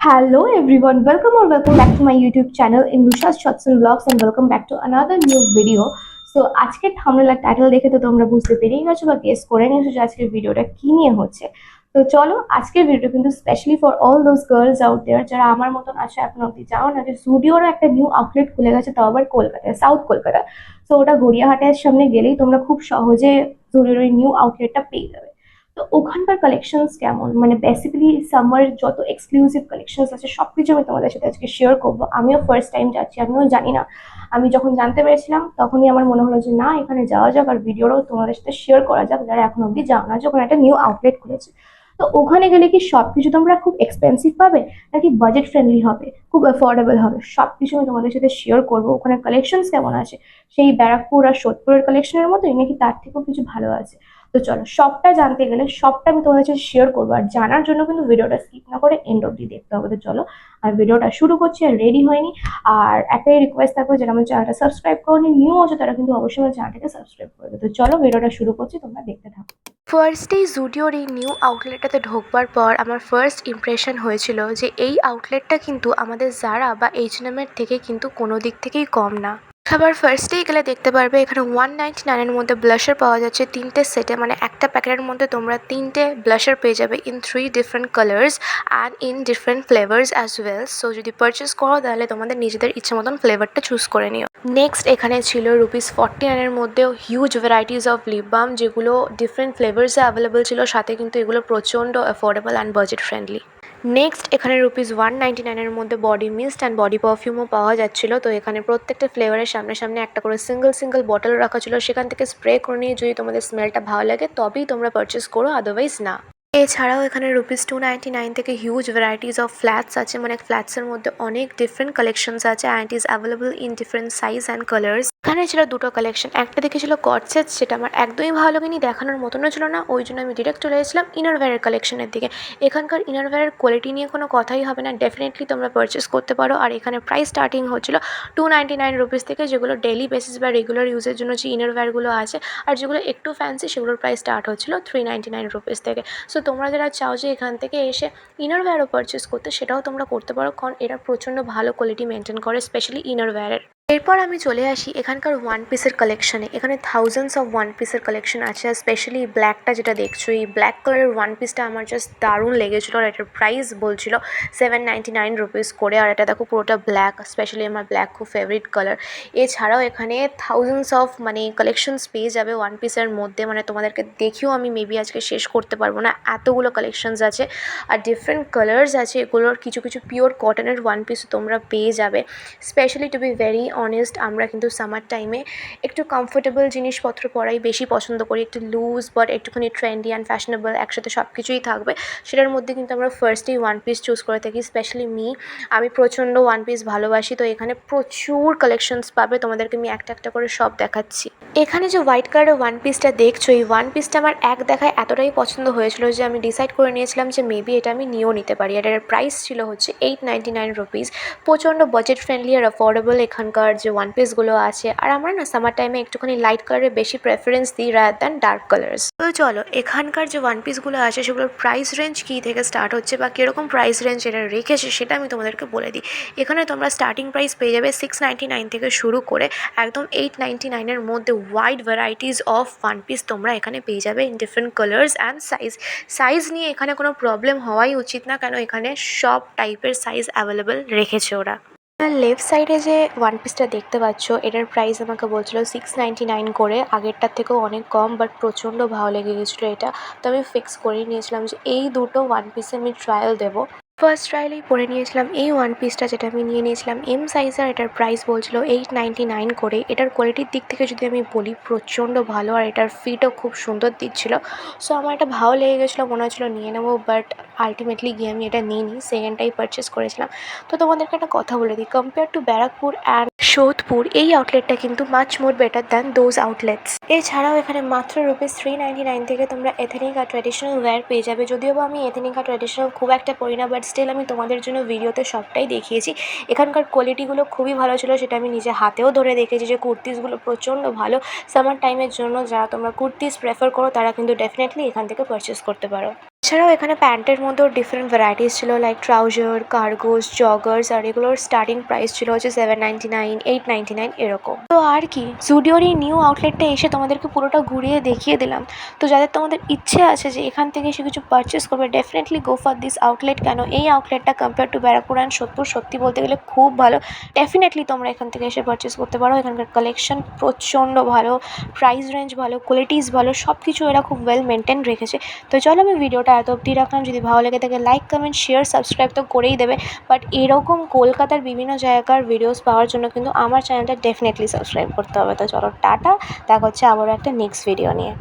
Hello everyone, welcome or welcome back to my YouTube channel in Rusha's Shots and Vlogs and welcome back to another new video. So আজকের থামনেলার title দেখে তো তোমরা বুঝতে পেরেই গেছো বা গেস করে নিয়েছো যে আজকের ভিডিওটা কি নিয়ে হচ্ছে। তো চলো আজকের ভিডিও কিন্তু specially for all those girls out there যারা আমার মতন আছে এখন অব্দি যাও না যে স্টুডিওরও একটা নিউ আউটলেট খুলে গেছে তাও আবার কলকাতায় সাউথ কলকাতা। সো ওটা গড়িয়াহাটের সামনে গেলেই তোমরা খুব সহজে ওই নিউ আউটলেটটা পেয়ে যাবে। তো ওখানকার কালেকশনস কেমন? মানে বেসিক্যালি সামারের যত এক্সক্লুসিভ কালেকশনস আছে সব কিছু আমি তোমাদের সাথে আজকে শেয়ার করব। আমিও ফার্স্ট টাইম যাচ্ছি, আমিও জানি না। আমি যখন জানতে পেরেছিলাম, তখনই আমার মনে হলো যে, না, এখানে যাওয়া যাক আর ভিডিওটাও তোমাদের সাথে শেয়ার করা যাক। যারা এখন অব্দি জানো না যে ওখানে একটা নিউ আউটলেট খুলেছে। তো ওখানে গেলে কি সব কিছু তোমরা খুব এক্সপেন্সিভ পাবে, নাকি বাজেট ফ্রেন্ডলি হবে, খুব অ্যাফোর্ডেবল হবে? সব কিছু আমি তোমাদের সাথে শেয়ার করব। ওখানে কালেকশনস কেমন আছে? সেই ব্যারাকপুর আর সোদপুরের কালেকশনের মতোই, নাকি তার থেকেও কিছু ভালো আছে? তো চলো, সবটা জানতে গেলে সবটা আমি তোমাদের সাথে শেয়ার করব আর জানার জন্য কিন্তু ভিডিওটা স্কিপ না করে এন্ড অব্দি দেখতে হবে। তো চলো আর ভিডিওটা শুরু করছি আর রেডি হয়নি। আর একটাই রিকোয়েস্ট থাকবে যারা আমার চ্যানেলটা সাবস্ক্রাইব করনি নিউ আছে তারা কিন্তু অবশ্যই আমার চ্যানেলটাকে সাবস্ক্রাইব করবে তো চলো, ভিডিওটা শুরু করছি, তোমরা দেখতে থাকো। ফার্স্টেই জুডিওর এই নিউ আউটলেটটাতে ঢোকবার পর আমার ফার্স্ট ইমপ্রেশন হয়েছিল যে এই আউটলেটটা কিন্তু আমাদের জারা বা এইচ এর থেকে কিন্তু কোনো দিক থেকেই কম না। খাবার ফার্স্টেই গেলে দেখতে পারবে, এখানে ওয়ান নাইনটি নাইনের মধ্যে ব্লাশার পাওয়া যাচ্ছে তিনটে সেটে মানে একটা প্যাকেটের মধ্যে তোমরা তিনটে ব্লাশার পেয়ে যাবে in three different colours and in different flavours as well so যদি পারচেস করো, তাহলে তোমাদের নিজেদের ইচ্ছে মতন ফ্লেভারটা চুজ করে নিও। নেক্সট এখানে ছিল রুপিস ফর্টি নাইনের মধ্যেও huge varieties of lip balm যেগুলো ডিফারেন্ট ফ্লেভার্সে অ্যাভেলেবল ছিল, সাথে কিন্তু এগুলো প্রচণ্ড affordable and budget friendly next এখানে রুপিস ওয়ান নাইনটি নাইনের মধ্যে বডি মিস্ট অ্যান্ড বডি পারফিউমও পাওয়া যাচ্ছিল। তো এখানে প্রত্যেকটা ফ্লেভারের সামনে সামনে একটা করে সিঙ্গেল সিঙ্গেল বটল রাখা ছিল। সেখান থেকে স্প্রে করে নিয়ে যদি তোমাদের স্মেলটা ভালো লাগে, তবেই তোমরা পারচেস করো আদারওয়াইজ না। এছাড়াও এখানে রুপিস টু নাইনটি নাইন থেকে হিউজ ভ্যারাইটিস অফ ফ্ল্যাটস আছে। মানে ফ্ল্যাটসের মধ্যে অনেক ডিফারেন্ট কালেকশনস আছে। And is available in different size and colours এখানে ছিল দুটো কালেকশন একটা দেখেছিল কটসেট সেটা আমার একদমই ভালো লাগেনি, দেখানোর মতনও ছিল না। ওই জন্য আমি ডিরেক্ট চলে এসেছিলাম ইনারওয়্যারের কালেকশনের দিকে। এখানকার ইনারওয়্যারের কোয়ালিটি নিয়ে কোনো কথাই হবে না। ডেফিনেটলি তোমরা পারচেস করতে পারো। আর এখানে প্রাইস স্টার্টিং হচ্ছিল টু নাইনটি নাইন রুপিস থেকে, যেগুলো ডেলি বেসিস বা রেগুলার ইউজের জন্য যে ইনারওয়্যারগুলো আছে, আর যেগুলো একটু ফ্যান্সি সেগুলোর প্রাইস স্টার্ট হচ্ছিল থ্রি নাইনটি নাইন রুপিস থেকে। সো তোমরা যারা চাও যে এখান থেকে এসে ইনারওয়্যারও পারচেস করতে, সেটাও তোমরা করতে পারো, কারণ এরা প্রচণ্ড ভালো কোয়ালিটি মেনটেন করে স্পেশালি ইনারওয়্যারের এরপর আমি চলে আসি এখানকার ওয়ান পিসের কালেকশানে এখানে থাউজেন্ডস অফ ওয়ান পিসের কালেকশন আছে স্পেশালি ব্ল্যাকটা যেটা দেখছ, এই ব্ল্যাক কালারের ওয়ান পিসটা আমার জাস্ট দারুণ লেগেছিলো, আর এটার প্রাইস বলছিল সেভেন নাইনটি নাইন রুপিস করে, আর এটা দেখো পুরোটা ব্ল্যাক স্পেশালি আমার ব্ল্যাক খুব ফেভারিট কালার এছাড়াও এখানে থাউজেন্ডস অফ মানে কালেকশনস পেয়ে যাবে ওয়ান পিসের মধ্যে মানে তোমাদেরকে দেখেও আমি মেবি আজকে শেষ করতে পারব না, এতগুলো কালেকশনস আছে। আর ডিফারেন্ট কালার্স আছে, এগুলোর কিছু কিছু পিওর কটনের ওয়ান পিস তোমরা পেয়ে যাবে। Specially to be very honest আমরা কিন্তু সামার টাইমে একটু কমফোর্টেবল জিনিসপত্র পরাই, বেশি পছন্দ করি, একটু লুজ বাট একটুখানি ট্রেন্ডি অ্যান্ড ফ্যাশনেবল একসাথে সব কিছুই থাকবে। সেটার মধ্যে কিন্তু আমরা ফার্স্টেই ওয়ান পিস চুজ করে থাকি স্পেশালি মি আমি প্রচণ্ড ওয়ান পিস ভালোবাসি, তো এখানে প্রচুর কালেকশনস পাবে, তোমাদেরকে আমি একটা একটা করে সব দেখাচ্ছি। এখানে যে হোয়াইট কালারের ওয়ান পিসটা দেখছ, এই ওয়ান পিসটা আমার এক দেখায় এতটাই পছন্দ হয়েছিল যে আমি ডিসাইড করে নিয়েছিলাম যে মেবি এটা আমি নিয়েও নিতে পারি। আর এটার প্রাইস ছিল হচ্ছে এইট নাইনটি নাইন রুপিস প্রচণ্ড বাজেট ফ্রেন্ডলি আর অ্যাফোর্ডেবল এখানকার যে ওয়ান পিসগুলো আছে। আর আমরা না সামার টাইমে একটুখানি লাইট কালারের বেশি প্রেফারেন্স দিই রাদার দ্যান ডার্ক কালার্স তো চলো, এখানকার যে ওয়ান পিসগুলো আছে, সেগুলোর প্রাইস রেঞ্জ কী থেকে স্টার্ট হচ্ছে বা কীরকম প্রাইস রেঞ্জ এটা রেখেছে সেটা আমি তোমাদেরকে বলে দিই। এখানে তোমরা স্টার্টিং প্রাইস পেয়ে যাবে সিক্স নাইনটি নাইন থেকে শুরু করে একদম এইট নাইনটি নাইনের মধ্যে wide varieties of one piece তোমরা এখানে পেয়ে যাবে in different colours and size size নিয়ে এখানে কোনো প্রবলেম হওয়াই উচিত না, কেন এখানে সব টাইপের সাইজ অ্যাভেলেবেল রেখেছে ওরা। লেফট সাইডে যে ওয়ান পিসটা দেখতে পাচ্ছ, এটার প্রাইস আমাকে বলছিল সিক্স নাইন করে। আগেরটার থেকেও অনেক কম বাট প্রচণ্ড ভালো লেগে গেছিল এটা। তো আমি ফিক্স করেই নিয়েছিলাম যে এই দুটো ওয়ান পিসে আমি ট্রায়াল দেবো। ফার্স্ট ট্রায়ালেই পরে নিয়েছিলাম। এই ওয়ান পিসটা যেটা আমি নিয়ে নিয়েছিলাম এম সাইজের এটার প্রাইস বলছিল এইট নাইনটি নাইন করে। এটার কোয়ালিটির দিক থেকে যদি আমি বলি, প্রচণ্ড ভালো আর এটার ফিটও খুব সুন্দর দিচ্ছিল। সো আমার এটা ভালো লেগে গেছিল, মনে হচ্ছিল নিয়ে নেব বাট আলটিমেটলি গিয়ে আমি এটা নিই নি সেকেন্ডটাই পারচেস করেছিলাম। তো তোমাদেরকে একটা কথা বলে দিই compare to Barrackpore and Sodepur এই আউটলেটটা কিন্তু much more better than those outlets এছাড়াও এখানে মাত্র রুপিস থ্রি নাইনটি নাইন থেকে তোমরা এথেনিক ট্র্যাডিশনাল ওয়্যার পেয়ে যাবে। যদিও বা আমি এথেনিক ট্র্যাডিশনাল খুব একটা পরি না বাট স্টিল আমি তোমাদের জন্য ভিডিওতে সবটাই দেখিয়েছি। এখানকার কোয়ালিটিগুলো খুবই ভালো ছিল, সেটা আমি নিজে হাতেও ধরে দেখেছি যে কুর্তিসগুলো প্রচণ্ড ভালো। সামার টাইমের জন্য যারা তোমরা কুর্তিস প্রেফার করো, তারা কিন্তু ডেফিনেটলি এখান থেকে পারচেস করতে পারো। এছাড়াও এখানে প্যান্টের মধ্যেও ডিফারেন্ট ভ্যারাইটিস ছিল লাইক ট্রাউজার কার্গোস জগার্স আর এগুলোর স্টার্টিং প্রাইস ছিল হচ্ছে seven ninety nine eight ninety nine এরকম। তো আর কি জুডিওর এই নিউ আউটলেটটা এসে তোমাদেরকে পুরোটা ঘুরিয়ে দেখিয়ে দিলাম। তো যাদের তোমাদের ইচ্ছে আছে যে এখান থেকে এসে কিছু পারচেস করবে definitely go for this outlet কেন এই আউটলেটটা compare to Barrackpore and Sodepur সত্যি বলতে গেলে খুব ভালো। ডেফিনেটলি তোমরা এখান থেকে এসে পারচেস করতে পারো। এখানকার কালেকশন প্রচণ্ড ভালো প্রাইস রেঞ্জ ভালো কোয়ালিটিস ভালো সব কিছু এরা খুব ওয়েল মেনটেন রেখেছে। তো চলো আমি ভিডিওটা এত অবধি রাখলাম। যদি ভালো লেগে থাকে লাইক কমেন্ট শেয়ার সাবস্ক্রাইব তো করেই দেবে। বাট এরকম কলকাতার বিভিন্ন জায়গার ভিডিওস পাওয়ার জন্য কিন্তু আমার চ্যানেলটা ডেফিনেটলি সাবস্ক্রাইব করতে হবে। তো চলো, টাটা। দেখা হচ্ছে আবারও একটা নেক্সট ভিডিও নিয়ে।